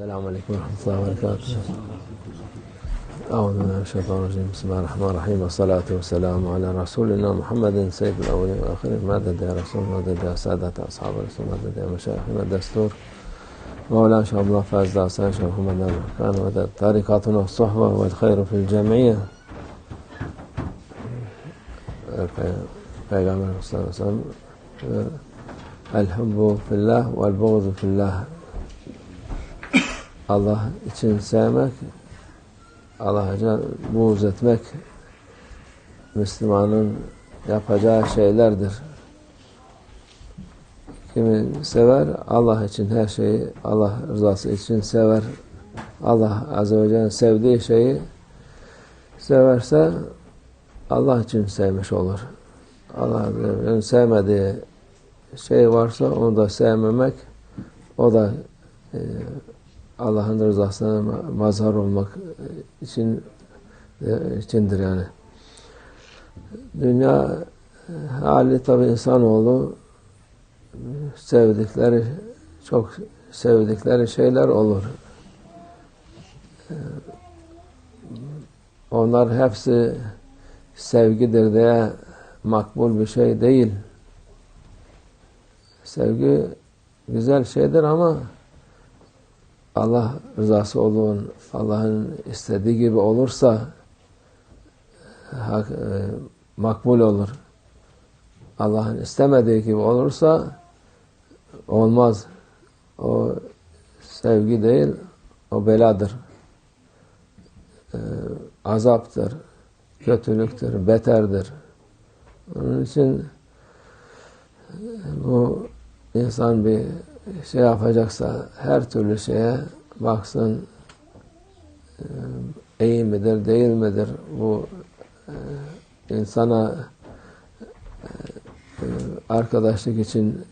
السلام عليكم ورحمة الله وبركاته. أعوذ بالله من الشيطان الرجيم. بسم الله الرحمن الرحيم. والصلاة والسلام على رسولنا محمد سيد الأولين والآخرين. مدد يا رسول مدد يا سادة أصحاب الرسول مدد يا مشايخنا الدستور مولانا شيخ الله فاز داسان شيخ محمد كان مدد طريقاتنا الصحبة والخير في الجمعية El hubbu fillah vel buğzu fillah Allah için sevmek Allah'a buğz etmek Müslümanın yapacağı şeylerdir. Kimi sever Allah için her şeyi Allah rızası için sever. Allah Azze ve Celle'nin sevdiği şeyi severse Allah için sevmiş olur. Allah'ın sevmediği şey varsa onu da sevmemek o da e, Allah'ın rızasına mazhar olmak için e, içindir yani. Dünya hali tabi insanoğlu sevdikleri çok sevdikleri şeyler olur. Onlar hepsi sevgidir diye makbul bir şey değil. Sevgi güzel şeydir ama Allah rızası olun, Allah'ın istediği gibi olursa hak, e, makbul olur. Allah'ın istemediği gibi olursa olmaz. O sevgi değil, o beladır. E, azaptır, kötülüktür, beterdir. Onun için bu insan bir şey yapacaksa her türlü şeye baksın iyi midir değil midir? Bu insana arkadaşlık için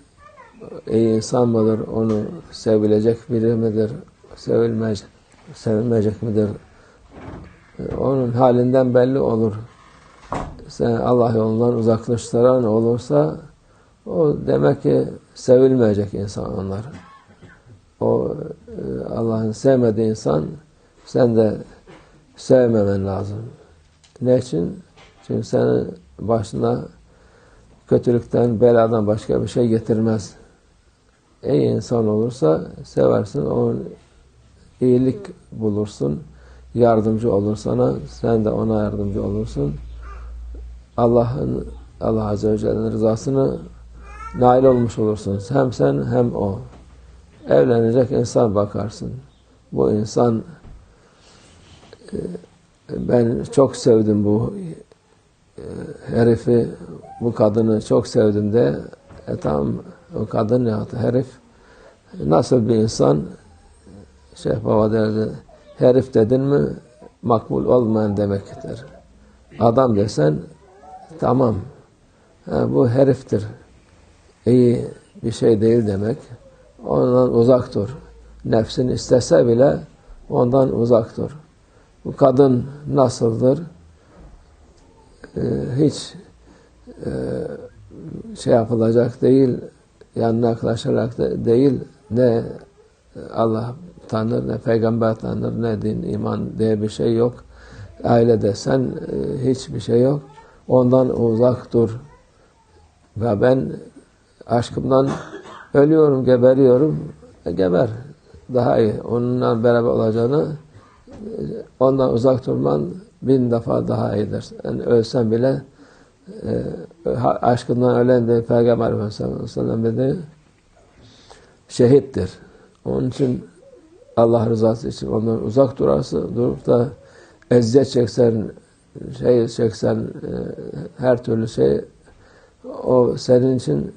iyi insan mıdır onu sevilecek biri midir sevilmeyecek sevilmeyecek midir? Onun halinden belli olur. Sen Allah yolundan uzaklaştıran olursa o demek ki sevilmeyecek insan onlar. O Allah'ın sevmediği insan sen de sevmemen lazım. Ne için? Çünkü senin başına kötülükten, beladan başka bir şey getirmez. İyi insan olursa seversin, onun iyilik bulursun, yardımcı olur sana, sen de ona yardımcı olursun. Allah'ın Allah Azze ve Celle'nin rızasını nail olmuş olursunuz. Hem sen hem o. Evlenecek insan bakarsın. Bu insan ben çok sevdim bu herifi, bu kadını çok sevdim de e tamam o kadın ya herif nasıl bir insan Şeyh Baba derdi herif dedin mi makbul olmayan demektir. Adam desen tamam ha, bu heriftir iyi bir şey değil demek. Ondan uzak dur. Nefsin istese bile ondan uzak dur. Bu kadın nasıldır? Ee, hiç e, şey yapılacak değil, yanına yaklaşarak da değil, ne Allah tanır, ne peygamber tanır, ne din, iman diye bir şey yok. Ailede sen e, hiçbir şey yok. Ondan uzak dur. Ve ben aşkımdan ölüyorum, geberiyorum. E, geber. Daha iyi. Onunla beraber olacağını ondan uzak durman bin defa daha iyidir. Yani ölsen bile e, aşkından ölen de Peygamber Efendimiz dedi şehittir. Onun için Allah rızası için ondan uzak durarsa durup da eziyet çeksen şey çeksen e, her türlü şey o senin için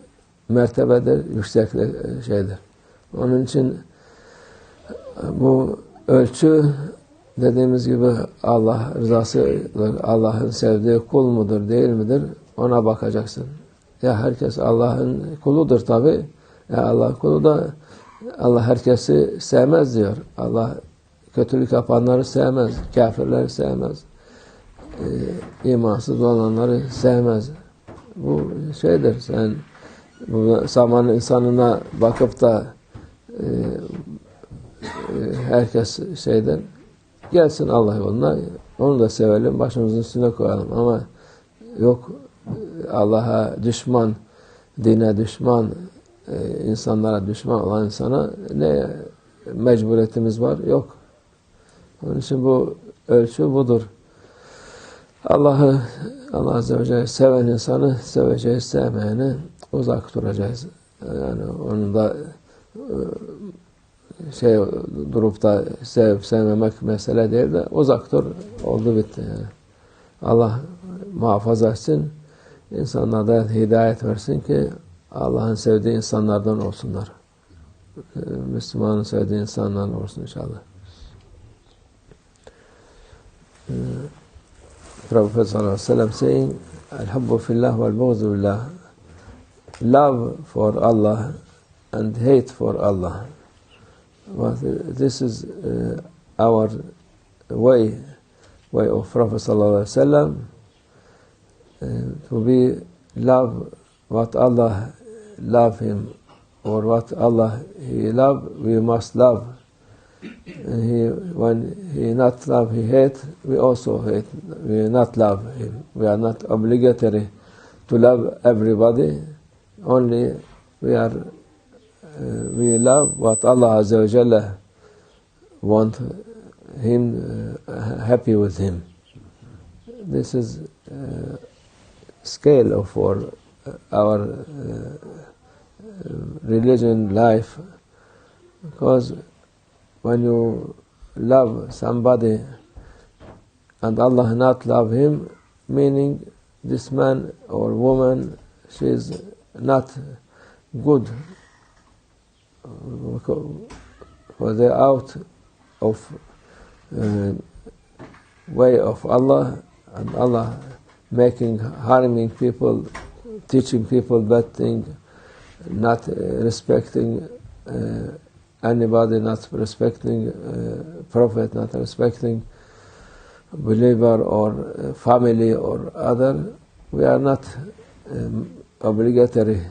mertebedir, yükseklik şeydir. Onun için bu ölçü dediğimiz gibi Allah rızasıdır, Allah'ın sevdiği kul mudur, değil midir? Ona bakacaksın. Ya herkes Allah'ın kuludur tabi. Ya Allah kulu da Allah herkesi sevmez diyor. Allah kötülük yapanları sevmez, kafirleri sevmez. E, imansız olanları sevmez. Bu şeydir. Sen zaman insanına bakıp da e, herkes şeyden gelsin Allah yoluna onu da sevelim başımızın üstüne koyalım. Ama yok Allah'a düşman dine düşman e, insanlara düşman olan insana ne mecburiyetimiz var? Yok. Onun için bu ölçü budur Allah'ı Allah Azze ve Celle seven insanı seveceğiz sevmeyeni uzak duracağız yani onun da e, şey durup da sevip sevmemek mesele değil de uzak dur oldu bitti yani. Allah muhafaza etsin insanlara hidayet versin ki Allah'ın sevdiği insanlardan olsunlar. E, Müslümanın sevdiği insanlardan olsun inşallah. Prophet saying, love for Allah and hate for Allah. But this is uh, our way, way of Prophet sallallahu uh, to be love what Allah love him or what Allah he love we must love. He when he not love he hate we also hate we not love him. We are not obligatory to love everybody only we are uh, we love what Allah Azza wa Jalla want him uh, happy with him. This is uh, scale of our, our uh, religion life because when you love somebody and Allah not love him meaning this man or woman she is not good. For they out of uh, way of Allah and Allah making harming people teaching people bad thing not uh, respecting uh, anybody not respecting uh, prophet not respecting believer or family or other we are not um, obligatory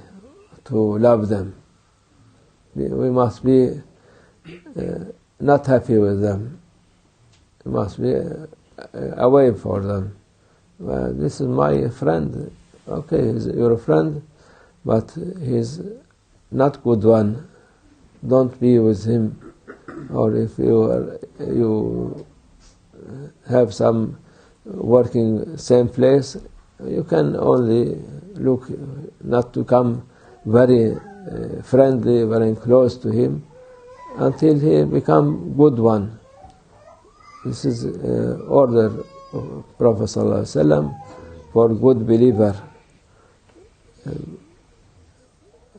to love them. We must be uh, not happy with them. We must be uh, away for them. Well, this is my friend. Okay, he's your friend, but he's not good one. Don't be with him. Or if you are, you have some working same place, you can only look not to come very uh, friendly, very close to him until he become good one. This is uh, order of Prophet ﷺ for good believer.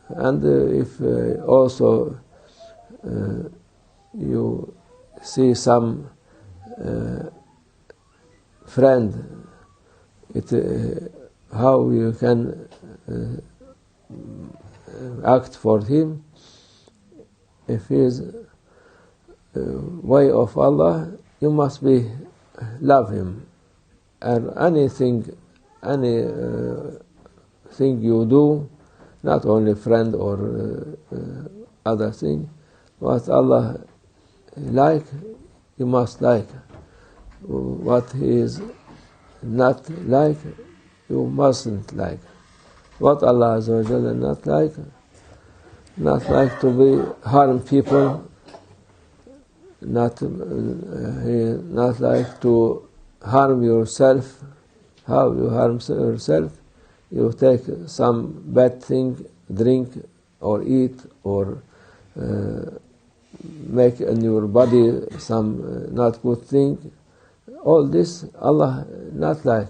And uh, if uh, also you see some uh, friend, it how you can uh, act for him if he is uh, way of Allah you must be love him. And anything any uh, thing you do not only friend or uh, uh, other thing what Allah like you must like what he is not like you mustn't like. What Allah Azza not like? Not like to be harm people, not, uh, not like to harm yourself. How you harm yourself? You take some bad thing, drink or eat or uh, make in your body some uh, not good thing. All this Allah not like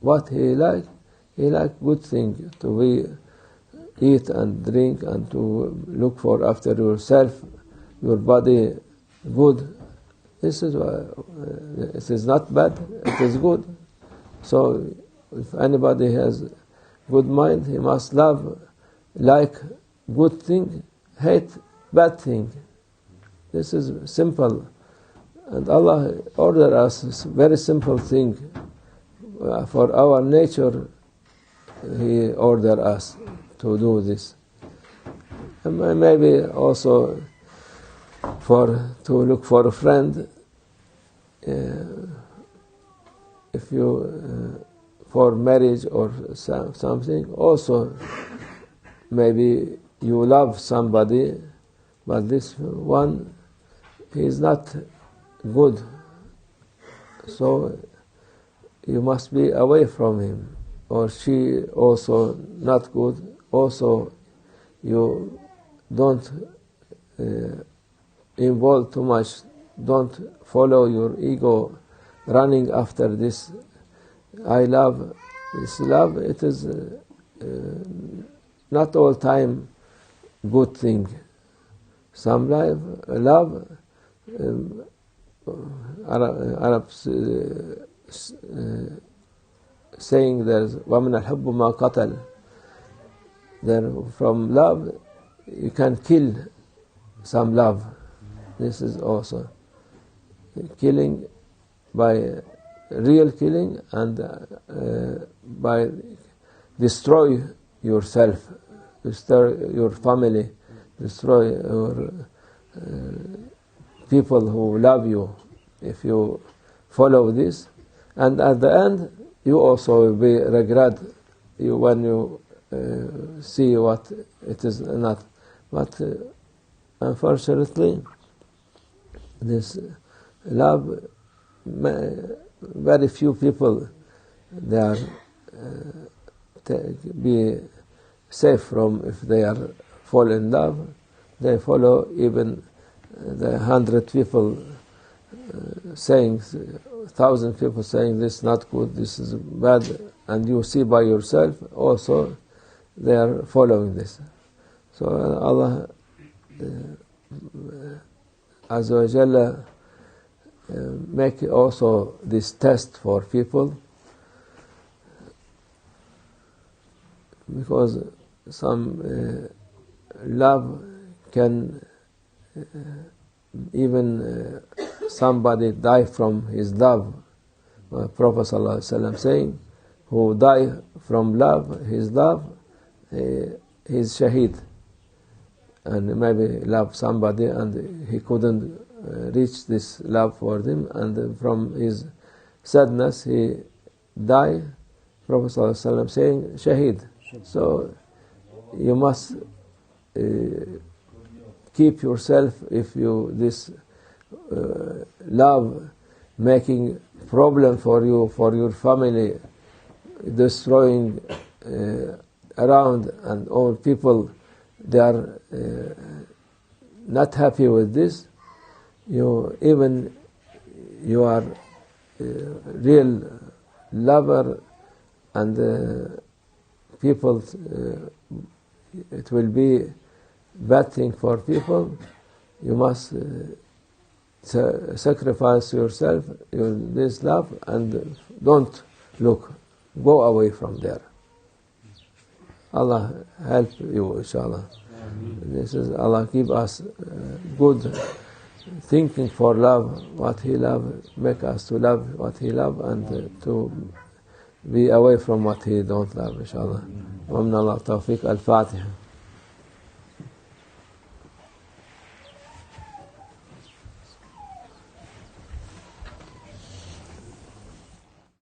what he like? He like good thing to be eat and drink and to look for after yourself, your body good. This is uh, it is not bad. It is good. So if anybody has good mind, he must love, like good thing, hate bad thing. This is simple, and Allah order us very simple thing for our nature, He ordered us to do this. And maybe also for to look for a friend. Uh, if you uh, for marriage or some, something, also maybe you love somebody, but this one he is not good, so you must be away from him, or she also not good. Also, you don't uh, involve too much. Don't follow your ego, running after this. I love this love. It is uh, uh, not all time good thing. Some love, um, Arab, Arabs uh, uh, saying there's وَمِنَ الْحُبُّ مَا قَتَلَ There from love you can kill some love. This is also killing by real killing and uh, by destroy yourself, destroy your family, destroy your uh, people who love you. If you follow this, and at the end, you also will be regret you when you uh, see what it is not. But uh, unfortunately, this love, very few people they are uh, be safe from if they are fall in love. They follow even the hundred people uh, saying thousand people saying this is not good, this is bad, and you see by yourself also they are following this. So Allah uh, Azza wa Jalla uh, make also this test for people because some uh, love can even uh, somebody die from his love. Uh, Prophet ﷺ saying, who die from love, his love, he, he's shaheed. And maybe love somebody and he couldn't uh, reach this love for them and from his sadness he die. Prophet ﷺ saying, shaheed. So you must uh, keep yourself if you this uh, love making problem for you, for your family, destroying uh, around and all people, they are uh, not happy with this. You even you are real lover and uh, people uh, it will be bad thing for people you must uh, sacrifice yourself, your, this love, and don't look. Go away from there. Allah help you, inshallah. This is Allah give us uh, good thinking for love, what He love, make us to love what He love, and uh, to be away from what He don't love, inshallah. ومن الله التوفيق الفاتحة